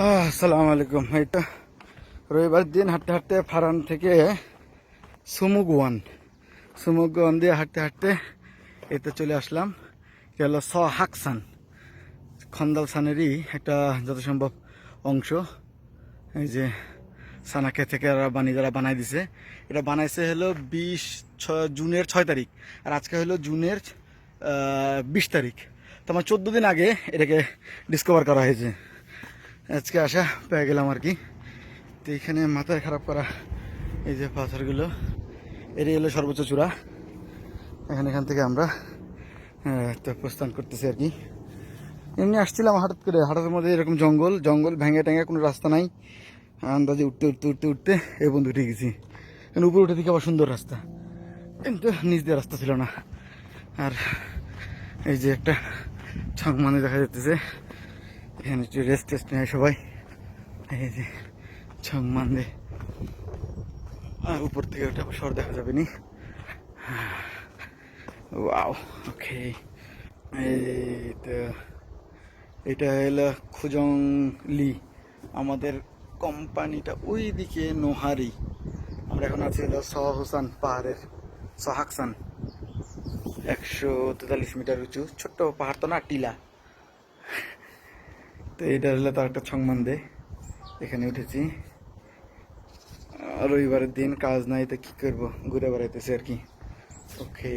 আসসালামু আলাইকুম। এটা রবিবার দিন হাঁটতে হাঁটতে ফারান থেকে সুমুগুয়ান সুমুগুয়ান দিয়ে হাঁটতে হাঁটতে এতে চলে আসলাম। এটা হলো স হাকসান খন্দাল সানেরই একটা যত সম্ভব অংশ। এই যে সানাকে থেকে বানিয়ে যারা বানাই দিছে। এটা বানাইছে হলো বিশ জুনের ছয় তারিখ। আর আজকে হলো জুনের বিশ তারিখ। তো আমার চোদ্দ দিন আগে এটাকে ডিসকভার করা হয়েছে। আজকে আসা পেয়ে গেলাম আর কি। তো এখানে মাথায় খারাপ করা এই যে পাথরগুলো এটাই হলো সর্বোচ্চ চূড়া। এখানে এখান থেকে আমরা তো প্রস্থান করতেছি আর কি। এমনি আসছিলাম হঠাৎ করে, হঠাৎ মধ্যে এরকম জঙ্গল জঙ্গল ভেঙে ট্যাঙে কোনো রাস্তা নাই। আন্দাজে উঠতে উঠতে উঠতে উঠতে এই বন্ধু উঠে গেছি। কারণ উপরে উঠে দিকে আবার সুন্দর রাস্তা। কিন্তু নিচ দিয়ে রাস্তা ছিল না। আর এই যে একটা ছক মানে দেখা যাচ্ছে এখানে একটু রেস্ট টেস্ট নেয় সবাই। এই যে ছক মান্দে আর উপর থেকে ওটা সর দেখা যাবে নি। ওয়াও ওকে এই তো এটা হলো আমাদের কোম্পানিটা ওই দিকে নোহারি। আমরা এখন আছি হলো সহসান পাহাড়ের সহাকসান একশো তেতাল্লিশ মিটার উঁচু, ছোট্ট পাহাড় তো না, টিলা। তো এটা হলো তার একটা ছংমান্দে এখানে উঠেছি। রবিবারের দিন কাজ নাই, তো কী করব? ঘুরে বেড়াইতেছি আর কি। ওকে।